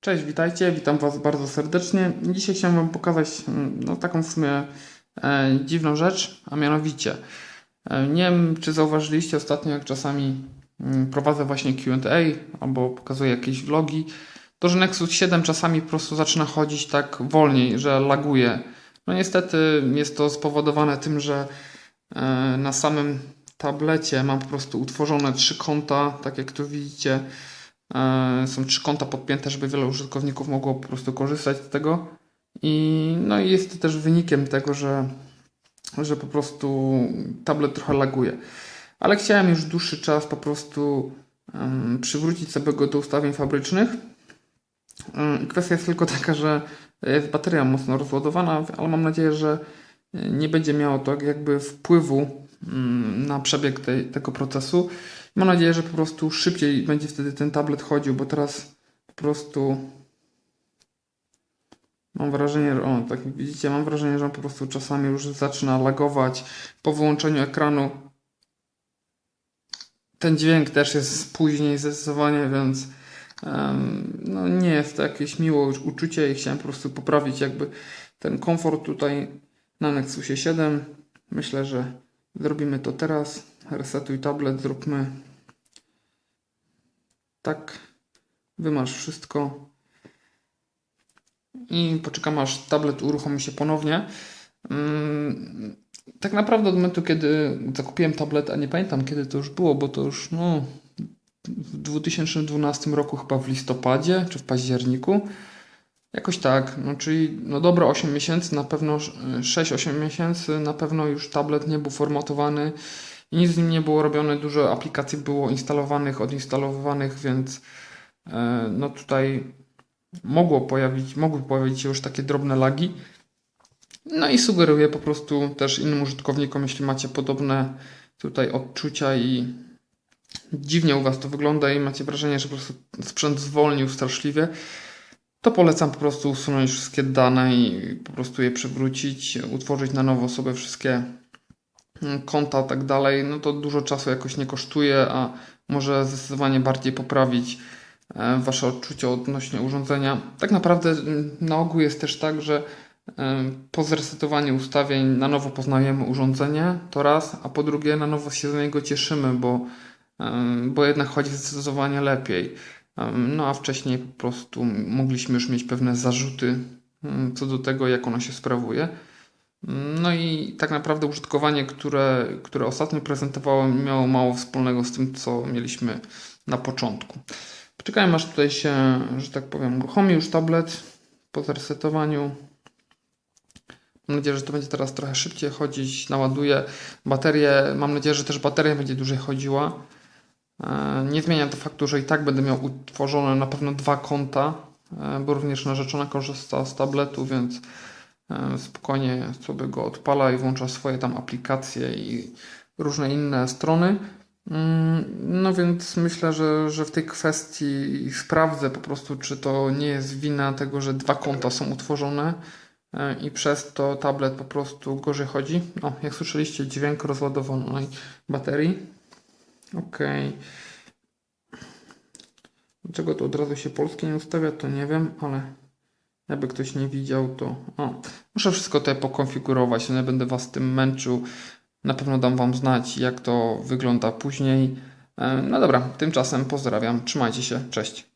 Cześć, witajcie, witam Was bardzo serdecznie. Dzisiaj chciałem Wam pokazać mm, no, taką w sumie e, dziwną rzecz, a mianowicie e, nie wiem, czy zauważyliście ostatnio, jak czasami mm, prowadzę właśnie Q&A albo pokazuję jakieś vlogi, to że Nexus 7 czasami po prostu zaczyna chodzić tak wolniej, że laguje. No niestety jest to spowodowane tym, że e, na samym tablecie mam po prostu utworzone trzy konta, tak jak tu widzicie. E, Są trzy konta podpięte, żeby wiele użytkowników mogło po prostu korzystać z tego. I, no i jest to też wynikiem tego, że, że po prostu tablet trochę laguje. Ale chciałem już dłuższy czas po prostu przywrócić sobie go do ustawień fabrycznych. Em, Kwestia jest tylko taka, że jest bateria mocno rozładowana, ale mam nadzieję, że nie będzie miało to jakby wpływu mm, na przebieg tej, tego procesu. Mam nadzieję, że po prostu szybciej będzie wtedy ten tablet chodził, bo teraz po prostu mam wrażenie, że o, tak jak widzicie, mam wrażenie, że on po prostu czasami już zaczyna lagować po wyłączeniu ekranu. Ten dźwięk też jest później zdecydowanie, więc em, no nie jest to jakieś miłe uczucie i chciałem po prostu poprawić jakby ten komfort tutaj na Nexusie 7. Myślę, że zrobimy to teraz. Resetuj tablet, zróbmy tak. Wymasz wszystko. I poczekam aż tablet uruchomi się ponownie. Mm, Tak naprawdę od momentu, kiedy zakupiłem tablet, a nie pamiętam kiedy to już było, bo to już no, w 2012 roku, chyba w listopadzie czy w październiku. Jakoś tak, no czyli no dobra 8 miesięcy, na pewno 6-8 miesięcy, na pewno już tablet nie był formatowany i nic z nim nie było robione, dużo aplikacji było instalowanych, odinstalowanych, więc e, no tutaj mogło pojawić, mogły pojawić się już takie drobne lagi. No i sugeruję po prostu też innym użytkownikom, jeśli macie podobne tutaj odczucia i dziwnie u Was to wygląda i macie wrażenie, że po prostu sprzęt zwolnił straszliwie, to polecam po prostu usunąć wszystkie dane i po prostu je przywrócić, utworzyć na nowo sobie wszystkie mm, konta i tak dalej. No to dużo czasu jakoś nie kosztuje, a może zdecydowanie bardziej poprawić e, Wasze odczucie odnośnie urządzenia. Tak naprawdę mm, na ogół jest też tak, że e, po zresetowaniu ustawień na nowo poznajemy urządzenie, to raz, a po drugie na nowo się z niego cieszymy, bo, e, bo jednak chodzi zdecydowanie lepiej. No a wcześniej po prostu mogliśmy już mieć pewne zarzuty mm, co do tego, jak ona się sprawuje. No i tak naprawdę użytkowanie, które, które ostatnio prezentowałem, miało mało wspólnego z tym, co mieliśmy na początku. Poczekajmy aż tutaj się, że tak powiem, uruchomi już tablet po zresetowaniu. Mam nadzieję, że to będzie teraz trochę szybciej chodzić, naładuję baterię. Mam nadzieję, że też bateria będzie dłużej chodziła. E, Nie zmienia to faktu, że i tak będę miał utworzone na pewno dwa konta, e, bo również narzeczona korzysta z tabletu, więc e, spokojnie sobie go odpala i włącza swoje tam aplikacje i różne inne strony. Mm, No więc myślę, że, że w tej kwestii sprawdzę po prostu, czy to nie jest wina tego, że dwa konta są utworzone i przez to tablet po prostu gorzej chodzi. O, jak słyszeliście, dźwięk rozładowanej baterii. Okej. Dlaczego to od razu się polskie nie ustawia, to nie wiem, ale jakby ktoś nie widział, to. O, muszę wszystko tutaj pokonfigurować, nie będę Was tym męczył. Na pewno dam Wam znać, jak to wygląda później. E, No dobra, tymczasem pozdrawiam, trzymajcie się, cześć.